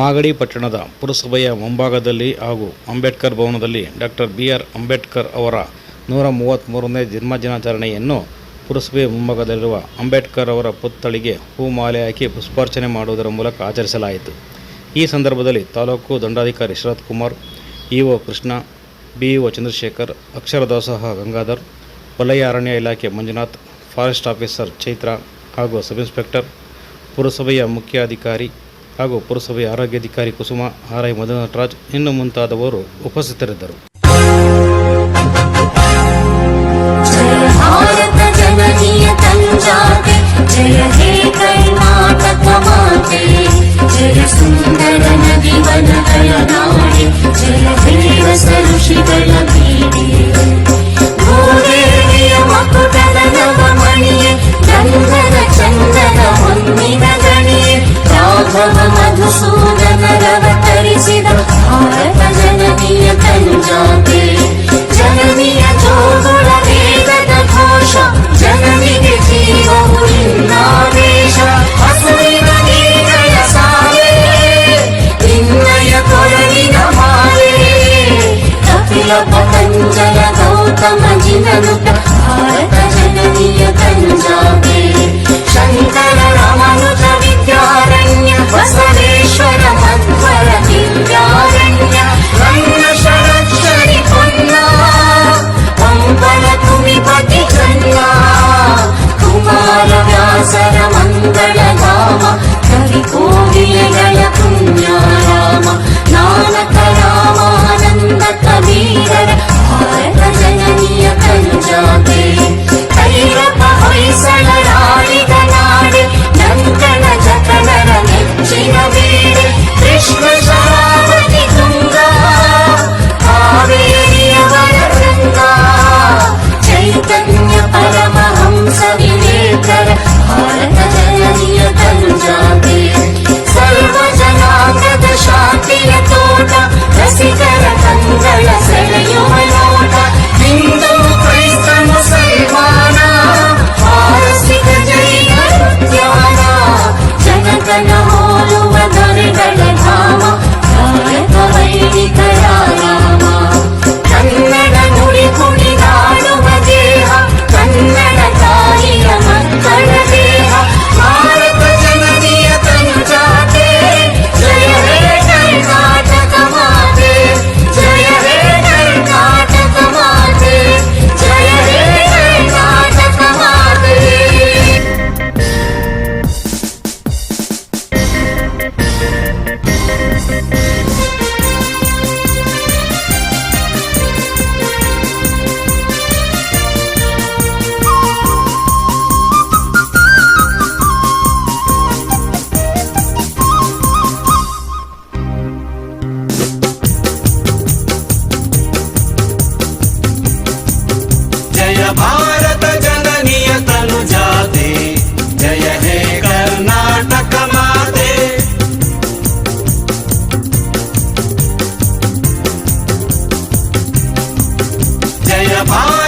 ಮಾಗಡಿ ಪಟ್ಟಣದ ಪುರಸಭೆಯ ಮುಂಭಾಗದಲ್ಲಿ ಹಾಗೂ ಅಂಬೇಡ್ಕರ್ ಭವನದಲ್ಲಿ ಡಾಕ್ಟರ್ ಬಿ ಆರ್ ಅಂಬೇಡ್ಕರ್ ಅವರ ನೂರ ಮೂವತ್ತ್ಮೂರನೇ ಜನ್ಮದಿನಾಚರಣೆಯನ್ನು ಪುರಸಭೆಯ ಮುಂಭಾಗದಲ್ಲಿರುವ ಅಂಬೇಡ್ಕರ್ ಅವರ ಪುತ್ಥಳಿಗೆ ಹೂ ಮಾಲೆ ಹಾಕಿ ಪುಷ್ಪಾರ್ಚನೆ ಮಾಡುವುದರ ಮೂಲಕ ಆಚರಿಸಲಾಯಿತು. ಈ ಸಂದರ್ಭದಲ್ಲಿ ತಾಲೂಕು ದಂಡಾಧಿಕಾರಿ ಶರತ್ ಕುಮಾರ್, ಇಒ ಕೃಷ್ಣ, ಬಿಇಒ ಚಂದ್ರಶೇಖರ್ ಅಕ್ಷರ ದಾಸೋಹ ಗಂಗಾಧರ್, ವಲಯ ಅರಣ್ಯ ಇಲಾಖೆ ಮಂಜುನಾಥ್, ಫಾರೆಸ್ಟ್ ಆಫೀಸರ್ ಚೈತ್ರ ಹಾಗೂ ಸಬ್ ಇನ್ಸ್ಪೆಕ್ಟರ್, ಪುರಸಭೆಯ ಮುಖ್ಯ ಅಧಿಕಾರಿ ಹಾಗೂ ಪುರಸಭೆಯ ಆರೋಗ್ಯಾಧಿಕಾರಿ ಕುಸುಮ ಆರ್ ಐ ಮಧುನಟರಾಜ್ ಇನ್ನು ಮುಂತಾದವರು ಉಪಸ್ಥಿತರಿದ್ದರು जय भारत जननीय तञ्जाते जय हे कर्णाटक पतञ्जल गौतमजिननुत भारत जननीय तञ्जाबे शङ्कर रामानुज பாரு